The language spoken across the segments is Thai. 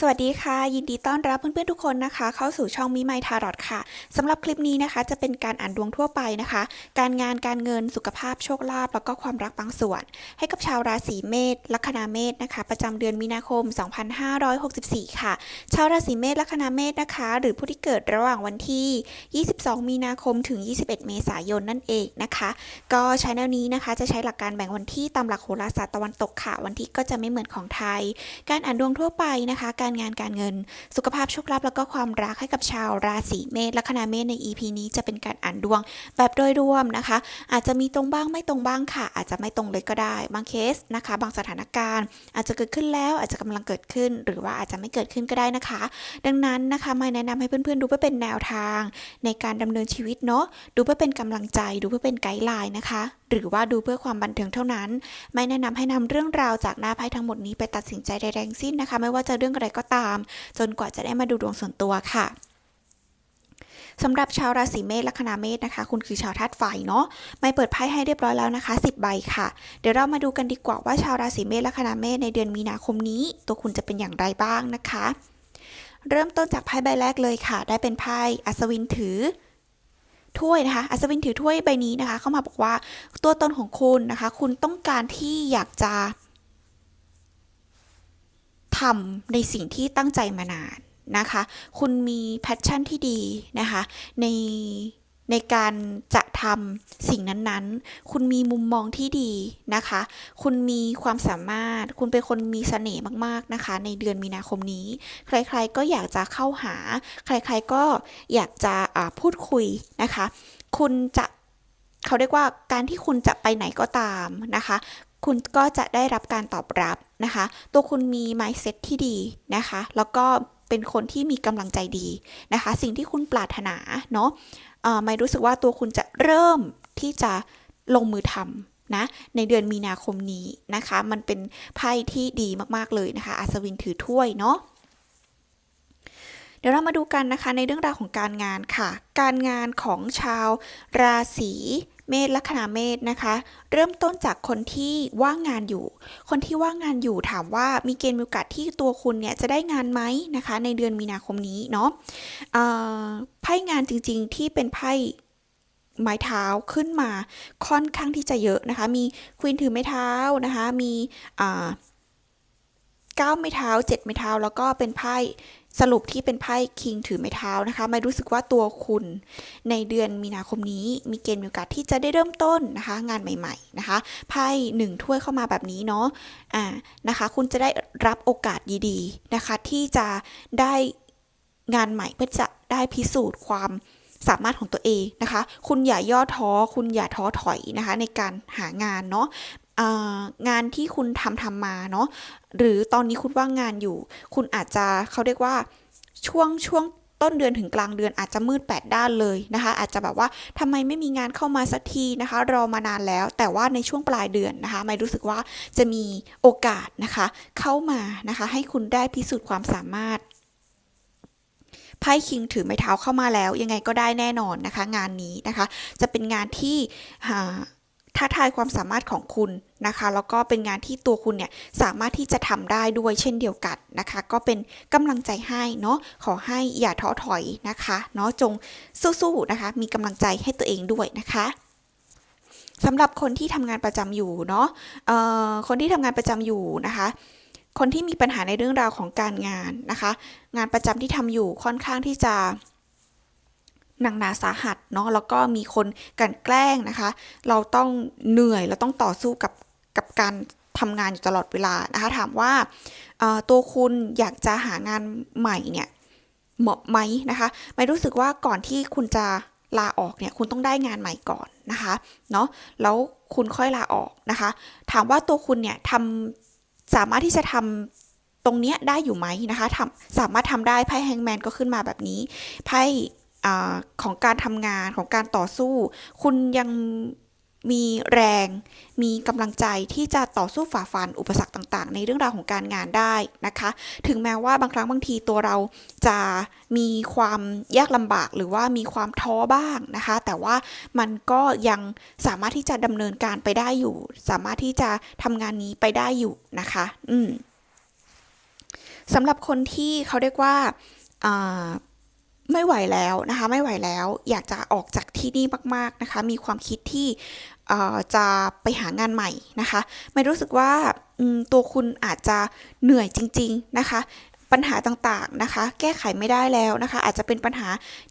สวัสดีค่ะ ยินดีต้อนรับเพื่อนๆทุกคนนะคะ เข้าสู่ช่องมิไมทารอดค่ะสำหรับคลิปนี้นะคะ จะเป็นการอ่านดวงทั่วไปนะคะ การงานการเงินสุขภาพโชคลาภแล้วก็ความรักบางส่วน ให้กับชาวราศีเมษลัคนาเมษนะคะ ประจำเดือนมีนาคม 2564 ค่ะ ชาวราศีเมษลัคนาเมษนะคะ หรือผู้ที่เกิดระหว่างวันที่ 22 มีนาคมถึง 21 เมษายนนั่นเองนะคะ ก็ใช้แนวนี้นะคะจะใช้หลักการแบ่งวันที่ตามหลักโหราศาสตร์ตะวันตกค่ะ วันที่ก็จะไม่เหมือนของไทย การอ่านดวงทั่วไปนะคะการงานการเงิน สุขภาพโชคลาภแล้วก็ความรักให้กับชาวราศีเมษลัคนาเมษใน EP นี้จะเป็นการอ่านดวงแบบโดยรวมนะคะ อาจจะมีตรงบ้างไม่ตรงบ้างค่ะ อาจจะไม่ตรงเลยก็ได้ บางเคสนะคะ บางสถานการณ์ อาจจะเกิดขึ้นแล้วอาจจะกำลังเกิดขึ้น หรือว่าอาจจะไม่เกิดขึ้นก็ได้นะคะ ดังนั้นนะคะไม่แนะนำให้เพื่อนๆดูเพื่อเป็นแนวทาง ในการดำเนินชีวิตเนาะดูเพื่อเป็นกำลังใจดูเพื่อเป็นไกด์ไลน์นะคะหรือว่าดูเพื่อความบันเทิงเท่านั้น ไม่แนะนำให้นำเรื่องราวจากหน้าไพ่ทั้งหมดนี้ไปตัดสินใจใดๆทั้งสิ้นนะคะ ไม่ว่าจะเรื่องอะไรก็ตาม จนกว่าจะได้มาดูดวงส่วนตัวค่ะสำหรับชาวราศีเมษลัคนาเมษนะคะ คุณคือชาวธาตุไฟเนาะไม่เปิดไพ่ให้เรียบร้อยแล้วนะคะ 10 ใบค่ะ เดี๋ยวเรามาดูกันดีกว่าว่าชาวราศีเมษลัคนาเมษในเดือนมีนาคมนี้ ตัวคุณจะเป็นอย่างไรบ้างนะคะ เริ่มต้นจากไพ่ใบแรกเลยค่ะ ได้เป็นไพ่อัศวินถือ ถ้วยนะคะ อัศวินถือถ้วยใบนี้นะคะ เข้ามาบอกว่าตัวตนของคุณนะคะ คุณต้องการที่อยากจะทำในสิ่งที่ตั้งใจมานานนะคะ คุณมีแพชชั่นที่ดีนะคะ ใน ในการจะทำสิ่งนั้นๆ คุณมีมุมมองที่ดีนะคะ คุณมีความสามารถ คุณเป็นคนมีเสน่ห์มากๆนะคะ ในเดือนมีนาคมนี้ ใครๆก็อยากจะเข้าหา ใครๆก็อยากจะพูดคุยนะคะ คุณจะเขาเรียกว่าการที่คุณจะไปไหนก็ตามนะคะ คุณก็จะได้รับการตอบรับนะคะ ตัวคุณมี mindset ที่ดีนะคะ แล้วก็เป็นคนที่มีกำลังใจดีนะคะ สิ่งที่คุณปรารถนาเนาะ ไม่รู้สึกว่าตัวคุณจะเริ่มที่จะลงมือทำนะ ในเดือนมีนาคมนี้นะคะ มันเป็นไพ่ที่ดีมากๆเลยนะคะ อัศวินถือถ้วยเนาะเดี๋ยวเรามาดูกันนะคะในเรื่องราวของการงานค่ะ การงานของชาวราศี เมษลัคนาเมษนะคะ เริ่มต้นจากคนที่ว่างงานอยู่ คนที่ว่างงานอยู่ถามว่ามีเกณฑ์มีโอกาสที่ตัวคุณเนี่ยจะได้งานไหมนะคะ ในเดือนมีนาคมนี้เนาะไพ่งานจริงๆที่เป็นไพ่ไม้เท้าขึ้นมาค่อนข้างที่จะเยอะนะคะ มีควีนถือไม้เท้านะคะ มีอ่า เก้าไม้เท้าเจ็ดไม้เท้า แล้วก็เป็นไพ่สรุปที่เป็นไพ่คิงถือไม้เท้านะคะไม่รู้สึกว่าตัวคุณในเดือนมีนาคมนี้ มีเกณฑ์มีโอกาสที่จะได้เริ่มต้นนะคะ งานใหม่ ๆนะคะ ไพ่หนึ่งถ้วยเข้ามาแบบนี้เนาะอ่านะคะ คุณจะได้รับโอกาสดีๆนะคะ ที่จะได้งานใหม่เพื่อจะได้พิสูจน์ความสามารถของตัวเองนะคะ คุณอย่าย่อท้อ คุณอย่าท้อถอยนะคะ ในการหางานเนาะ งานที่คุณทำทำมาเนาะหรือตอนนี้คุณว่างงานอยู่ คุณอาจจะเขาเรียกว่าช่วงช่วงต้นเดือนถึงกลางเดือนอาจจะมืดแปดด้านเลยนะคะ อาจจะแบบว่าทำไมไม่มีงานเข้ามาสักทีนะคะ รอมานานแล้ว แต่ว่าในช่วงปลายเดือนนะคะไม่รู้สึกว่าจะมีโอกาสนะคะ เข้ามานะคะ ให้คุณได้พิสูจน์ความสามารถไพ่คิงถือไม้เท้าเข้ามาแล้ว ยังไงก็ได้แน่นอนนะคะ งานนี้นะคะ จะเป็นงานที่อ่า ท้าทายความสามารถของคุณนะคะ แล้วก็เป็นงานที่ตัวคุณเนี่ยสามารถที่จะทำได้ด้วยเช่นเดียวกันนะคะ ก็เป็นกำลังใจให้เนาะขอให้อย่าท้อถอยนะคะเนาะจงสู้ๆนะคะ มีกำลังใจให้ตัวเองด้วยนะคะสำหรับคนที่ทำงานประจำอยู่เนาะเอ่อคนที่ทำงานประจำอยู่นะคะ คนที่มีปัญหาในเรื่องราวของการงานนะคะ งานประจำที่ทำอยู่ค่อนข้างที่จะ หนักหนาสาหัสเนาะแล้วก็มีคนกันแกล้งนะคะ เราต้องเหนื่อยเราต้องต่อสู้กับกับการทำงานอยู่ตลอดเวลานะคะถามว่าตัวคุณอยากจะหางานใหม่เนี่ยเหมาะไหมนะคะไม่รู้สึกว่าก่อนที่คุณจะลาออกเนี่ยคุณต้องได้งานใหม่ก่อนนะคะเนาะแล้วคุณค่อยลาออกนะคะ ถามว่าตัวคุณเนี่ยทำสามารถที่จะทำตรงเนี้ยได้อยู่ไหมนะคะทำสามารถทำได้ไพ่แฮงแมนก็ขึ้นมาแบบนี้ไพ่ อของการทำงานของการต่อสู้ คุณยังมีแรง มีกำลังใจที่จะต่อสู้ฝ่าฟันอุปสรรคต่างๆ ในเรื่องราวของการงานได้นะคะ ถึงแม้ว่าบางครั้งบางทีตัวเราจะมีความยากลำบากหรือว่ามีความท้อบ้างนะคะ แต่ว่ามันก็ยังสามารถที่จะดำเนินการไปได้อยู่ สามารถที่จะทำงานนี้ไปได้อยู่นะคะ อืมสำหรับคนที่เขาเรียกว่าอ่า ไม่ไหวแล้วนะคะ ไม่ไหวแล้ว อยากจะออกจากที่นี่มาก ๆนะคะ มีความคิดที่จะไปหางานใหม่นะคะ ไม่รู้สึกว่าตัวคุณอาจจะเหนื่อยจริง ๆนะคะ ปัญหาต่างๆนะคะ แก้ไขไม่ได้แล้วนะคะ อาจจะเป็นปัญหา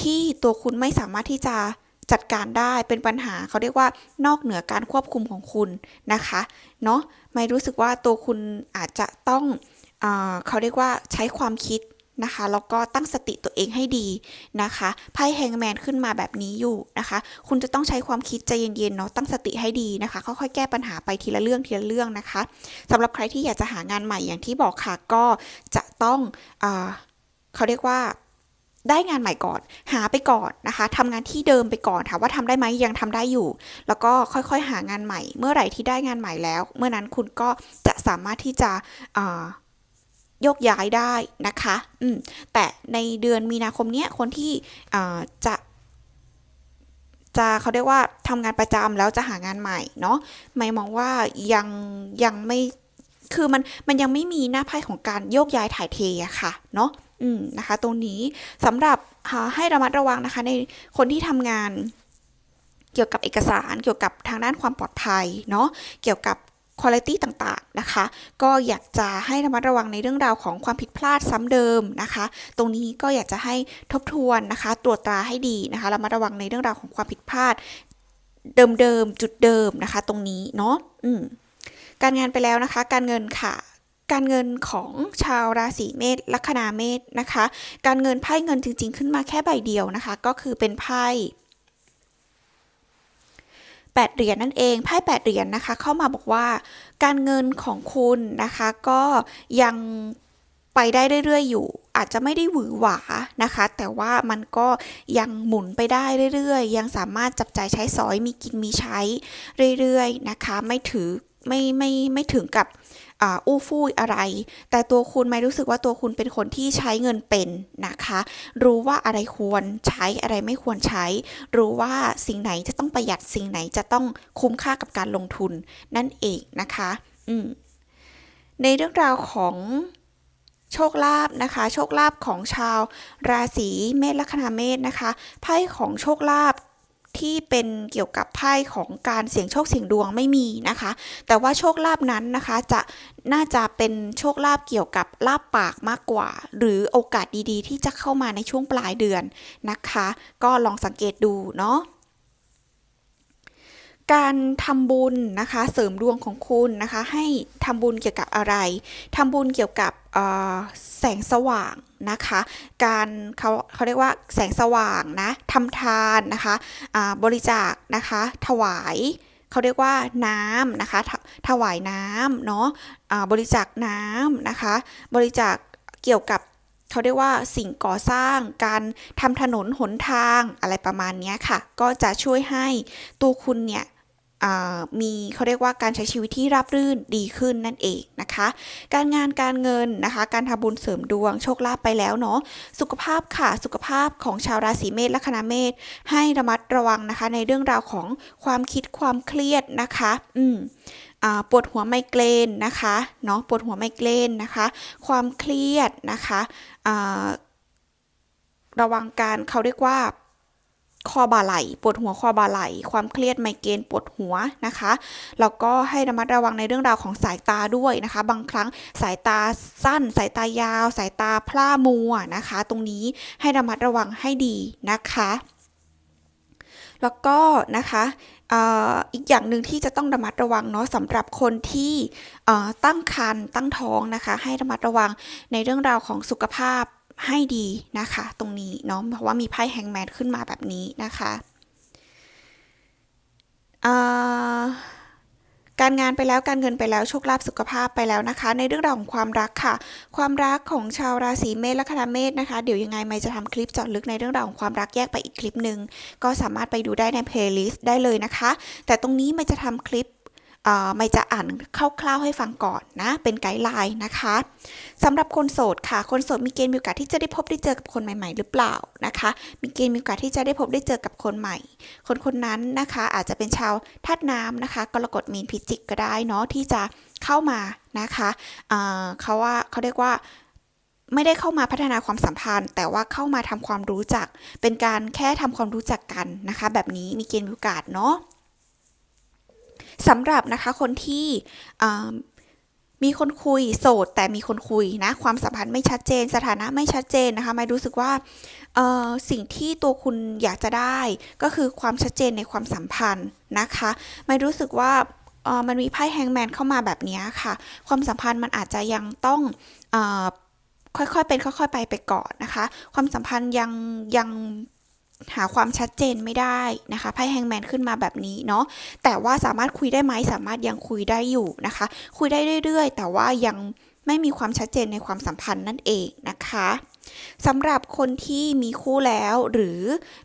ที่ตัวคุณไม่สามารถที่จะจัดการได้เป็นปัญหาเขาเรียกว่านอกเหนือการควบคุมของคุณนะคะเนาะไม่รู้สึกว่าตัวคุณอาจจะต้องเอเขาเรียกว่าใช้ความคิด นะคะแล้วก็ตั้งสติตัวเองให้ดีนะคะไพ่แฮงแมนขึ้นมาแบบนี้อยู่นะคะ คุณจะต้องใช้ความคิดใจเย็นๆเนาะตั้งสติให้ดีนะคะค่อยๆแก้ปัญหาไปทีละเรื่องทีละเรื่องนะคะสำหรับใครที่อยากจะหางานใหม่อย่างที่บอกค่ะก็จะต้องเอเขาเรียกว่าได้งานใหม่ก่อน หาไปก่อนนะคะทำงานที่เดิมไปก่อนถามว่าทำได้ไหมยังทำได้อยู่ แล้วก็ค่อยๆหางานใหม่ เมื่อไหร่ที่ได้งานใหม่แล้ว เมื่อนั้นคุณก็จะสามารถที่จะ ยกย้ายได้นะคะอืมแต่ในเดือนมีนาคมเนี้ยคนที่อ่อจะจะเขาเรียกว่าทำงานประจำแล้วจะหางานใหม่เนาะไม่มองว่ายังยังไม่คือมันมันยังไม่มีหน้าไพ่ของการโยกย้ายถ่ายเทอะค่ะเนาะอืมนะคะ ตรงนี้สำหรับให้ระมัดระวังนะคะ ในคนที่ทำงานเกี่ยวกับเอกสารเกี่ยวกับทางด้านความปลอดภัยเนาะเกี่ยวกับ คุณภาพต่างๆนะคะ ก็อยากจะให้ระมัดระวังในเรื่องราวของความผิดพลาดซ้ำเดิมนะคะ ตรงนี้ก็อยากจะให้ทบทวนนะคะ ตรวจตราให้ดีนะคะระมัดระวังในเรื่องราวของความผิดพลาด เดิมๆจุดเดิมนะคะ ตรงนี้เนาะอืมการงานไปแล้วนะคะ การเงินค่ะการเงินของชาวราศีเมษลัคนาเมษนะคะ การเงินไพ่เงินจริง ๆ ขึ้นมาแค่ใบเดียวนะคะ ก็คือเป็นไพ่ แปดเหรียญนั่นเองไพ่แปดเหรียญนะคะ เข้ามาบอกว่า การเงินของคุณนะคะ ก็ยังไปได้เรื่อยๆอยู่ อาจจะไม่ได้หวือหวานะคะ แต่ว่ามันก็ยังหมุนไปได้เรื่อยๆ ยังสามารถจับจ่ายใช้สอยมีกินมีใช้เรื่อยๆนะคะ ไม่ถือไม่ไม่ไม่ถึงกับ อู้ฟู่อะไร แต่ตัวคุณไม่รู้สึกว่าตัวคุณเป็นคนที่ใช้เงินเป็นนะคะ รู้ว่าอะไรควรใช้อะไรไม่ควรใช้ รู้ว่าสิ่งไหนจะต้องประหยัดสิ่งไหนจะต้องคุ้มค่ากับการลงทุนนั่นเองนะคะ อืมในเรื่องราวของโชคลาภนะคะ โชคลาภของชาวราศีเมษลัคนาเมษนะคะไพ่ของโชคลาภ ที่เป็นเกี่ยวกับไพ่ของการเสี่ยงโชคเสี่ยงดวงไม่มีนะคะ แต่ว่าโชคลาภนั้นนะคะจะน่าจะเป็นโชคลาภเกี่ยวกับลาบปากมากกว่า หรือโอกาสดีๆ ที่จะเข้ามาในช่วงปลายเดือนนะคะ ก็ลองสังเกตดูเนาะ การทำบุญนะคะเสริมดวงของคุณนะคะ ให้ทำบุญเกี่ยวกับอะไรทำบุญเกี่ยวกับแสงสว่างนะคะ การเขาเขาเรียกว่าแสงสว่างนะทำทานนะคะบริจาคนะคะถวายเขาเรียกว่าน้ำนะคะถถวายน้ำเนาะอ่าบริจาคน้ำนะคะ บริจาคเกี่ยวกับเขาเรียกว่าสิ่งก่อสร้างการทำถนนหนทางอะไรประมาณนี้ค่ะ ก็จะช่วยให้ตัวคุณเนี่ย มีเขาเรียกว่าการใช้ชีวิตที่ราบรื่นดีขึ้นนั่นเองนะคะ การงานการเงินนะคะ การทำบุญเสริมดวงโชคลาภไปแล้วเนาะสุขภาพค่ะสุขภาพของชาวราศีเมษและคณะเมษให้ระมัดระวังนะคะ ในเรื่องราวของความคิดความเครียดนะคะ อืมปวดหัวไมเกรนนะคะเนาะปวดหัวไมเกรนนะคะ ความเครียดนะคะระวังการเขาเรียกว่า คอบ่าไหลปวดหัวคอบ่าไหลความเครียดไมเกรนปวดหัวนะคะแล้วก็ให้ระมัดระวังในเรื่องราวของสายตาด้วยนะคะ บางครั้งสายตาสั้น สายตายาว สายตาพร่ามัวนะคะ ตรงนี้ให้ระมัดระวังให้ดีนะคะ แล้วก็นะคะอีกอย่างหนึ่งที่จะต้องระมัดระวังเนาะสำหรับคนที่ตั้งครรภ์ตั้งท้องนะคะ ให้ระมัดระวังในเรื่องราวของสุขภาพ ให้ดีนะคะ ตรงนี้เนาะเพราะว่ามีไพ่แฮงแมนขึ้นมาแบบนี้นะคะการงานไปแล้วการเงินไปแล้วโชคลาภสุขภาพไปแล้วนะคะ ในเรื่องราวของความรักค่ะ ความรักของชาวราศีเมษและคณะเมษนะคะ เดี๋ยวยังไงไม่จะทำคลิปเจาะลึกในเรื่องราวของความรักแยกไปอีกคลิปหนึ่งก็สามารถไปดูได้ในเพลย์ลิสต์ได้เลยนะคะ แต่ตรงนี้ไม่จะทำคลิป ไม่จะอ่านคร่าวๆให้ฟังก่อนนะ เป็นไกด์ไลน์นะคะสำหรับคนโสดค่ะ คนโสดมีเกณฑ์มีโอกาสที่จะได้พบได้เจอกับคนใหม่ๆ หรือเปล่านะคะ มีเกณฑ์มีโอกาสที่จะได้พบได้เจอกับคนใหม่ คนคนนั้นนะคะ อาจจะเป็นชาวธาตุน้ำนะคะกรกฎมีนพิจิกก็ได้เนาะที่จะเข้ามานะคะเขาว่าเขาเรียกว่าไม่ได้เข้ามาพัฒนาความสัมพันธ์ แต่ว่าเข้ามาทำความรู้จัก เป็นการแค่ทำความรู้จักกันนะคะ แบบนี้มีเกณฑ์มีโอกาสเนาะ สำหรับนะคะคนที่มีคนคุยโสด แต่มีคนคุยนะ ความสัมพันธ์ไม่ชัดเจน สถานะไม่ชัดเจนนะคะไม่รู้สึกว่าสิ่งที่ตัวคุณอยากจะได้ ก็คือความชัดเจนในความสัมพันธ์นะคะ ไม่รู้สึกว่ามันมีไพ่แฮงแมนเข้ามาแบบนี้ค่ะ ความสัมพันธ์มันอาจจะยังต้องอค่อยๆเป็นค่อย ๆ ไปไปก่อนนะคะ ความสัมพันธ์ยังยัง หาความชัดเจนไม่ได้นะคะไพ่แฮงแมนขึ้นมาแบบนี้เนาะแต่ว่าสามารถคุยได้ไหมสามารถยังคุยได้อยู่นะคะ คุยได้เรื่อย ๆ แต่ว่ายังไม่มีความชัดเจนในความสัมพันธ์นั่นเองนะคะสำหรับคนที่มีคู่แล้วหรือ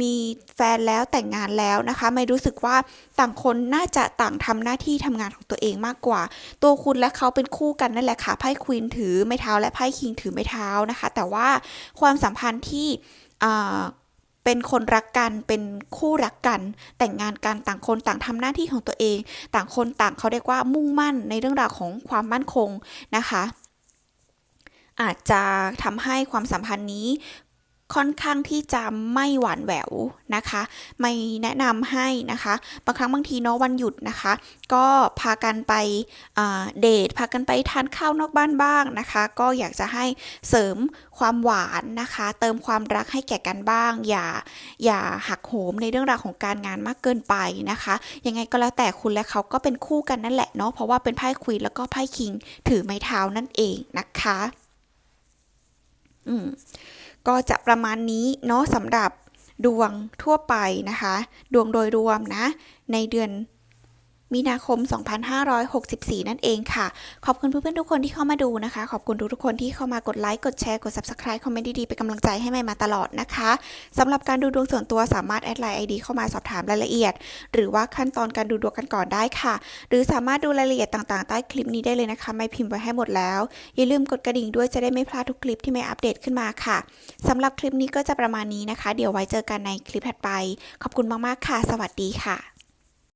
มีแฟนแล้วแต่งงานแล้วนะคะ ไม่รู้สึกว่าต่างคนน่าจะต่างทำหน้าที่ทำงานของตัวเองมากกว่า ตัวคุณและเขาเป็นคู่กันนั่นแหละค่ะไพ่ควีนถือไม้เท้าและไพ่คิงถือไม้เท้านะคะ แต่ว่าความสัมพันธ์ที่ เป็นคนรักกัน เป็นคู่รักกัน แต่งงานกันต่างคนต่างทำหน้าที่ของตัวเอง ต่างคนต่างเขาเรียกว่ามุ่งมั่นในเรื่องราวของความมั่นคงนะคะอาจจะทำให้ความสัมพันธ์นี้ ค่อนข้างที่จะไม่หวานแหววนะคะ ไม่แนะนำให้นะคะ บางครั้งบางทีเนาะวันหยุดนะคะ ก็พากันไปเดทพากันไปทานข้าวนอกบ้านบ้างนะคะ ก็อยากจะให้เสริมความหวานนะคะ เติมความรักให้แก่กันบ้าง อย่าอย่าหักโหมในเรื่องราวของการงานมากเกินไปนะคะ ยังไงก็แล้วแต่คุณและเขาก็เป็นคู่กันนั่นแหละเนาะเพราะว่าเป็นไพ่ควีนแล้วก็ไพ่คิง ถือไม้เท้านั่นเองนะคะ อืม ก็จะประมาณนี้เนาะสำหรับดวงทั่วไปนะคะ ดวงโดยรวมนะ ในเดือน มีนาคม 2564 นั่นเองค่ะ ขอบคุณเพื่อนๆทุกคนที่เข้ามาดูนะคะ ขอบคุณทุกๆคนที่เข้ามากดไลค์ กดแชร์ กด Subscribe คอมเมนต์ดีๆ เป็นกำลังใจให้ใหม่มาตลอดนะคะสำหรับการดูดวงส่วนตัวสามารถแอดไลน์ ID เข้ามาสอบถามรายละเอียด หรือว่าขั้นตอนการดูดวงกันก่อนได้ค่ะ หรือสามารถดูรายละเอียดต่างๆ ใต้คลิปนี้ได้เลยนะคะ ไม่พิมพ์ไว้ให้หมดแล้ว อย่าลืมกดกระดิ่งด้วยจะได้ไม่พลาดทุกคลิปที่ไม่อัปเดตขึ้นมาค่ะสำหรับคลิปนี้ก็จะประมาณนี้นะคะ เดี๋ยวไว้เจอกันในคลิปถัดไป ขอบคุณมากๆค่ะ สวัสดีค่ะ